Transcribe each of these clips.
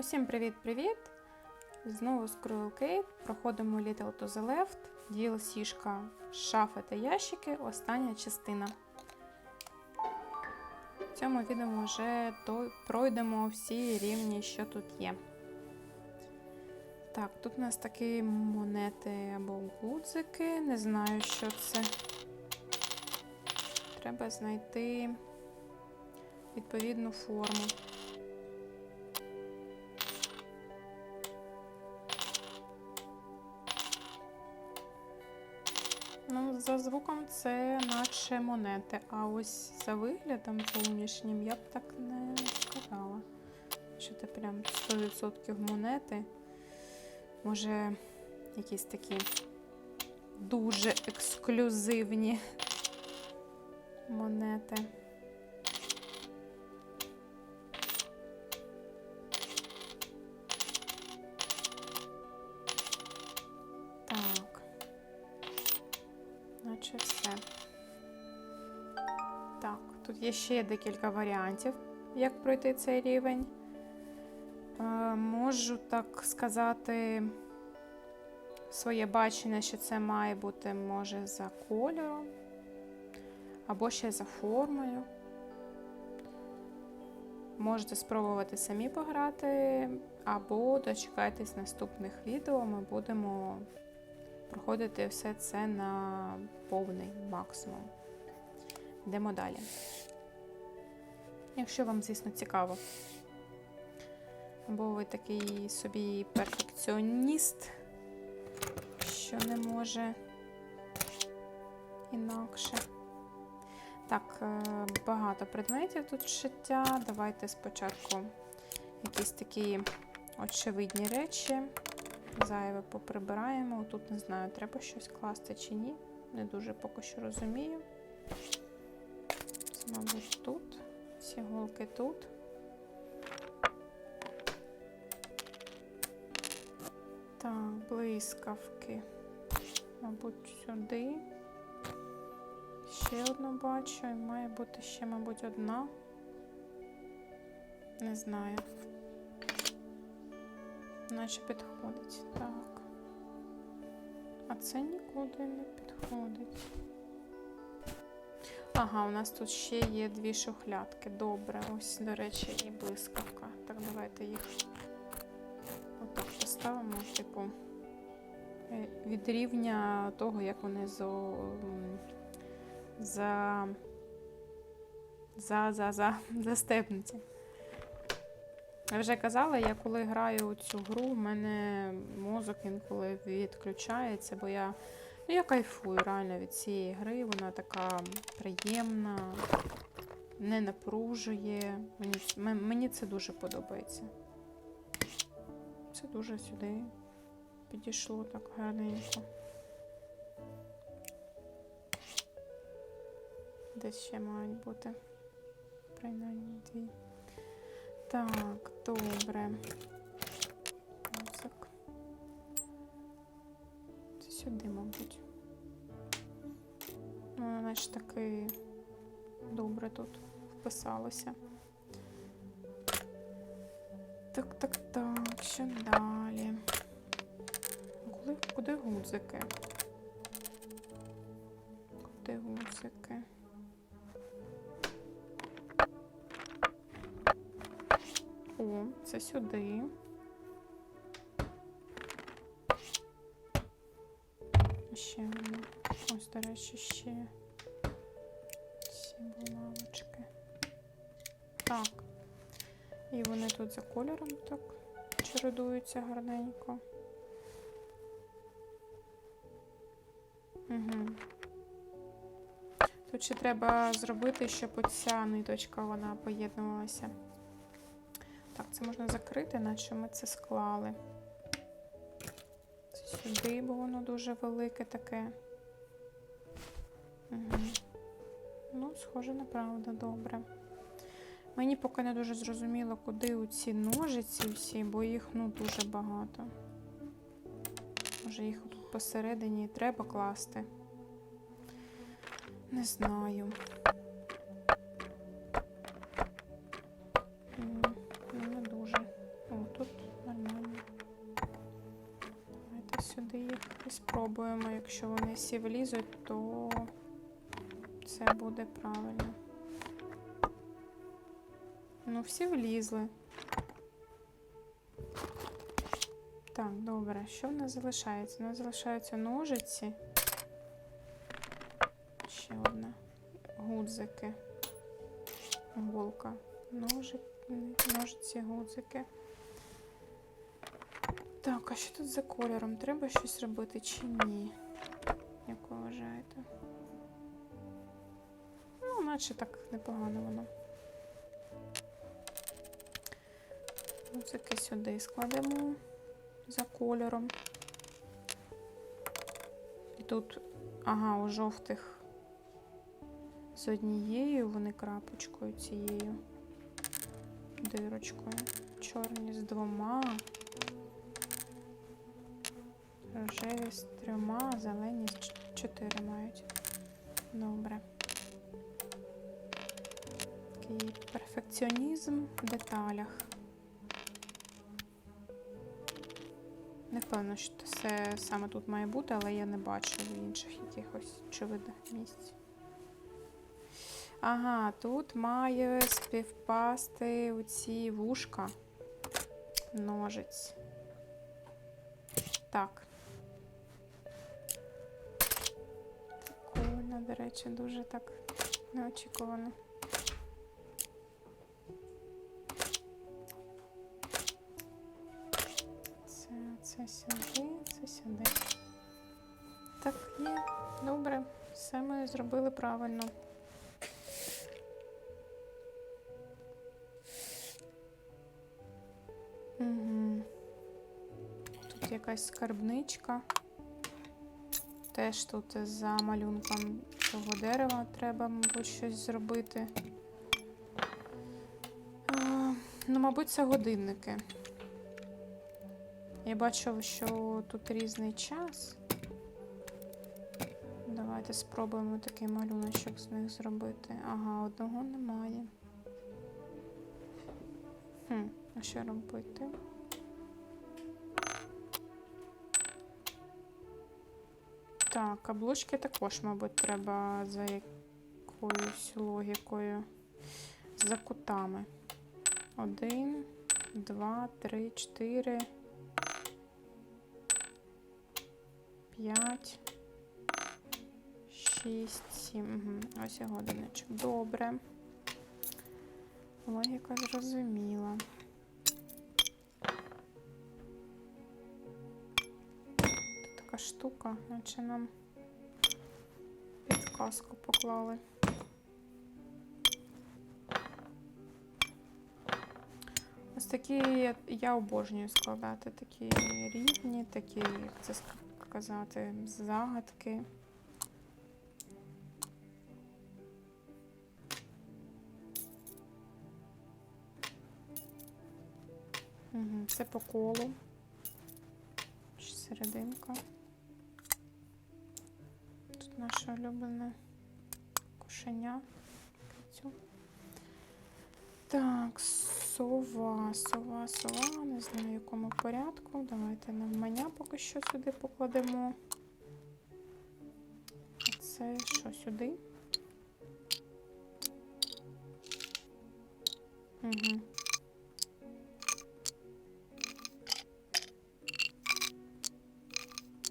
Усім привіт-привіт! Знову з Cruel проходимо Little to the Left, DLC-шка шафи та ящики, остання частина. В цьому відео вже пройдемо всі рівні, що тут є. Так, тут у нас такі монети або гудзики, не знаю, що це. Треба знайти відповідну форму. За звуком це наче монети, а ось за виглядом зовнішнім я б так не сказала. Що це прям 100% монети. Може, якісь такі дуже ексклюзивні монети. Є ще декілька варіантів, як пройти цей рівень. Е, можу так сказати своє бачення, що це має бути, може, за кольором, або ще за формою. Можете спробувати самі пограти, або дочекайтесь наступних відео, ми будемо проходити все це на повний максимум. Йдемо далі. Якщо вам, звісно, цікаво. Або ви такий собі перфекціоніст, що не може інакше. Так, е, багато предметів тут шиття. Давайте спочатку якісь такі очевидні речі. Зайве поприбираємо. Тут не знаю, треба щось класти чи ні. Не дуже поки що розумію. Це, мабуть, тут. Всі голки тут. Так, блискавки. Мабуть, сюди. Ще одну бачу, і має бути ще, мабуть, одна. Не знаю. Наче підходить. Так. А це нікуди не підходить. Ага, у нас тут ще є дві шухлядки. Добре, ось, до речі, і блискавка. Так, давайте їх отак поставимо, типу, е, від рівня того, як вони м, за, за, за, за, застебнуті. Я вже казала, я коли граю у цю гру, в мене мозок інколи відключається, бо я, я кайфую реально від цієї гри. Вона така приємна, не напружує. Мені, мені це дуже подобається. Це дуже сюди підійшло так гарненько. Десь ще мають бути. Принаймні дві. Так, добре. Це сюди, мабуть. Ну, вона ж таки добре тут вписалося. Так, так, так, що далі? Куди, куди гудзики? Куди гудзики? О, це сюди. До речі, ще ці булавочки. Так. І вони тут за кольором так чередуються гарненько. Угу. Тут ще треба зробити, щоб оця ниточка вона поєднувалася. Так, це можна закрити, наче ми це склали. Це сюди, бо воно дуже велике таке. Ну, схоже на правду, добре. Мені поки не дуже зрозуміло, куди у ці ножиці всі, бо їх ну, дуже багато. Може, їх тут посередині треба класти? Не знаю. Ну, не дуже. О, тут нормально. Давайте сюди їх і спробуємо. Якщо вони всі влізуть, то це буде правильно. Ну, всі влізли. Так, добре. Що в нас залишається? У нас залишаються ножиці. Ще одна. Гудзики. Голка. Ножи... Ножиці, гудзики. Так, а що тут за кольором? Треба щось робити чи ні? Як ви вважаєте? Наче так непогано воно. Гудзики сюди складемо за кольором. І тут, ага, у жовтих з однією вони крапочкою цією дирочкою. Чорні з двома. Рожеві з трьома, зелені з чотири мають. Добре. Такий перфекціонізм в деталях. Не впевнена, що це саме тут має бути, але я не бачу в інших якихось очевидних місць. Ага, тут має співпасти оці вушка ножиць. Так. Прикольно, до речі, дуже так неочікувано. Це сюди, це сюди. Так, є. Добре. Все ми зробили правильно. Угу. Тут якась скарбничка. Теж тут за малюнком цього дерева треба, мабуть, щось зробити. Ну, мабуть, це годинники. Я бачу, що тут різний час. Давайте спробуємо такий малюночок з них зробити. Ага, одного немає. Хм, а що робити? Так, каблучки також, мабуть, треба за якоюсь логікою. За кутами. Один, два, три, чотири. П'ять. Шість, сім. Угу. Ось і годиночок. Добре. Логіка зрозуміла. Тут така штука, наче нам підказку поклали. Ось такі я, обожнюю складати такі рівні, такі, як це сказати, загадки. Це по колу. Серединка. Тут наше улюблене кошеня. Кицю. Так, сова, сова, сова. Не знаю, в якому порядку. Давайте навмання поки що сюди покладемо. Це що сюди? Угу.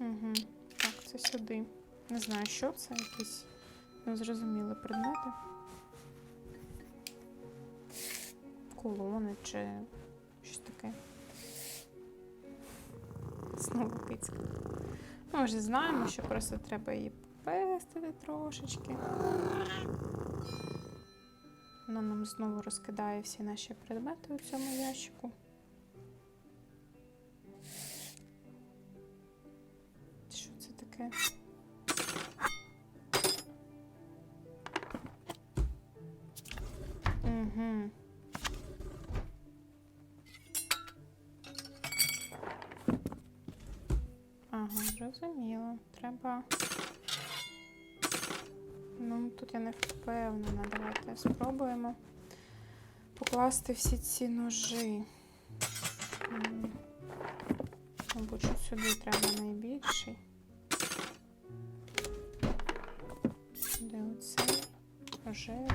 Угу. Так, це сюди. Не знаю, що це, якісь незрозумілі предмети. Колони чи щось таке. Знову пицька. Ми вже знаємо, що просто треба її попестити трошечки. Вона нам знову розкидає всі наші предмети у цьому ящику. Зрозуміло, треба. Ну, Тут я не впевнена, давайте спробуємо покласти всі ці ножі. Мабуть, що сюди треба найбільший. Де оцей? Рожевий.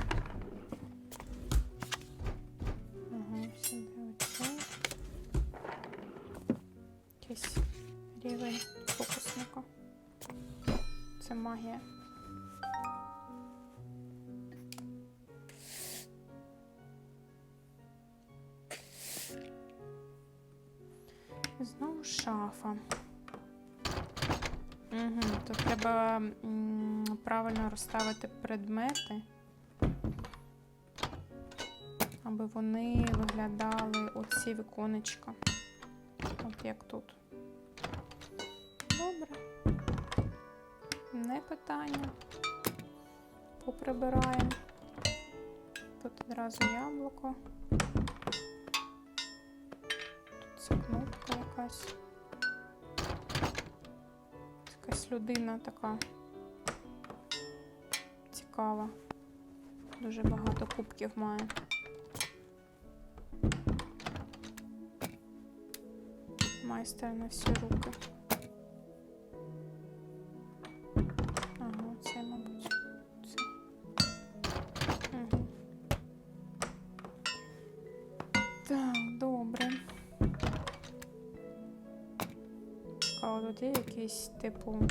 Магія. Знову шафа. Угу, то треба правильно розставити предмети, аби вони виглядали оці віконечка. От як тут. Не питання. Поприбираємо. Тут одразу яблуко. Тут це кнопка якась. Якась людина така цікава. Дуже багато кубків має. Майстер на всі руки. Цікаво, якісь, типу,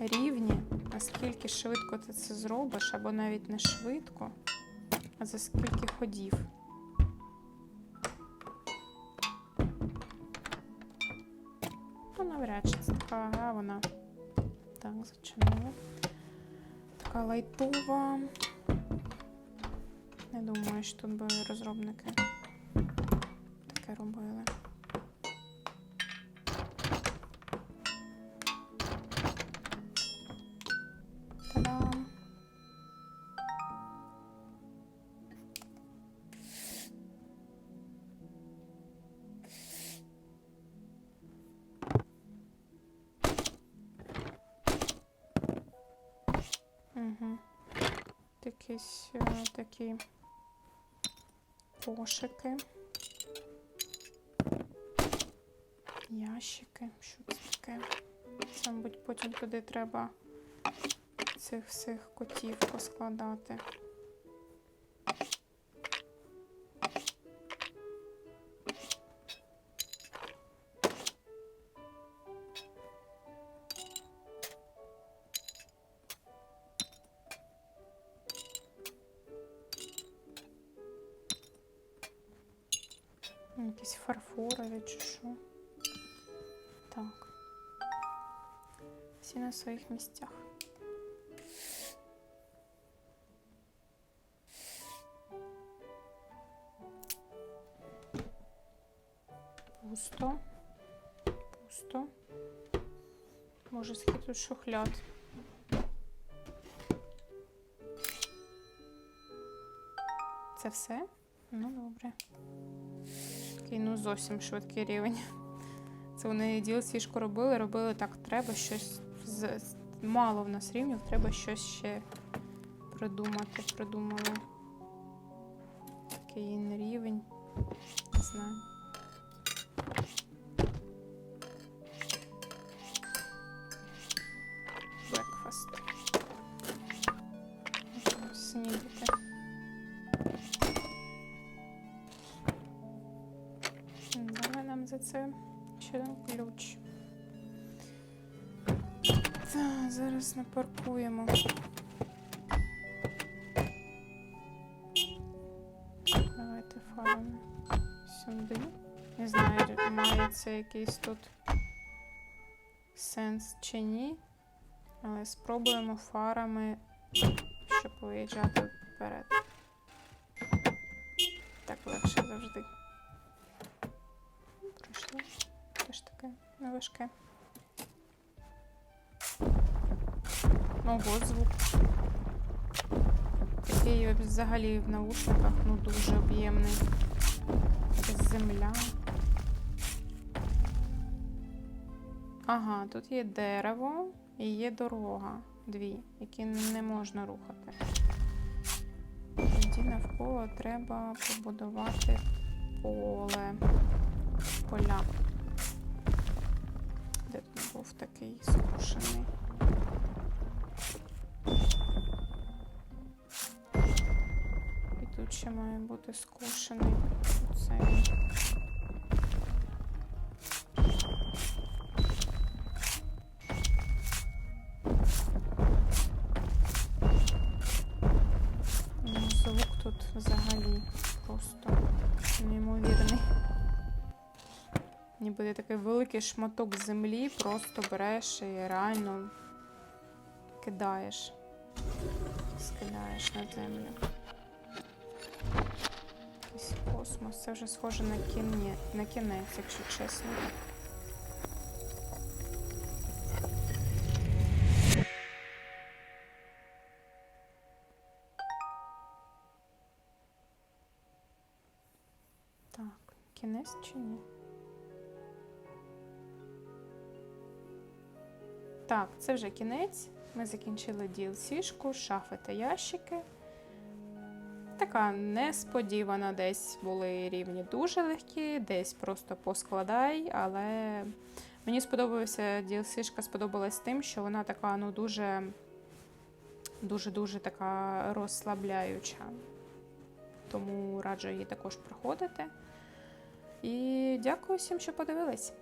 рівні, наскільки швидко ти це зробиш, або навіть не швидко, а за скільки ходів. Ну, навряд чи це така гра, вона так зачинила. Така лайтова. Не думаю, що тут би розробники таке робили. Угу. Якісь е, такі кошики. Ящики. Що це таке? Це, мабуть, потім туди треба цих всіх котів поскладати. Якісь фарфорові чи що. Так. Всі на своїх місцях. Пусто. Пусто. Може, скільки тут шухляд. Це все? Ну, добре. Такий, ну, зовсім швидкий рівень. Це вони діл-свіжку робили, робили так, треба щось. Мало в нас рівнів, треба щось ще придумати. Придумали. Такий рівень. Не знаю. За це ще ключ. Так, зараз напаркуємо. Давайте фарм сюди. Не знаю, має це якийсь тут сенс чи ні. Але спробуємо фарами, щоб виїжджати вперед. Так легше завжди. Таке неважке. Ого, звук. Такий взагалі в наушниках ну дуже об'ємний. Земля. Ага, тут є дерево і є дорога. Дві, які не можна рухати. Тоді навколо треба побудувати поле. Ще має бути скошений цей. Ну, звук тут взагалі просто неймовірний. Ніби ти такий великий шматок землі, просто береш і реально кидаєш. Скидаєш на землю. Космос. Це вже схоже на, кіне... на кінець, якщо чесно. Так, кінець чи ні? Так, це вже кінець. Ми закінчили DLC-шку, шафи та ящики. Така несподівана, десь були рівні дуже легкі, десь просто поскладай, але мені сподобалася DLC-шка сподобалась тим, що вона така, ну, дуже дуже-дуже така розслабляюча. Тому раджу її також проходити. І дякую всім, що подивились.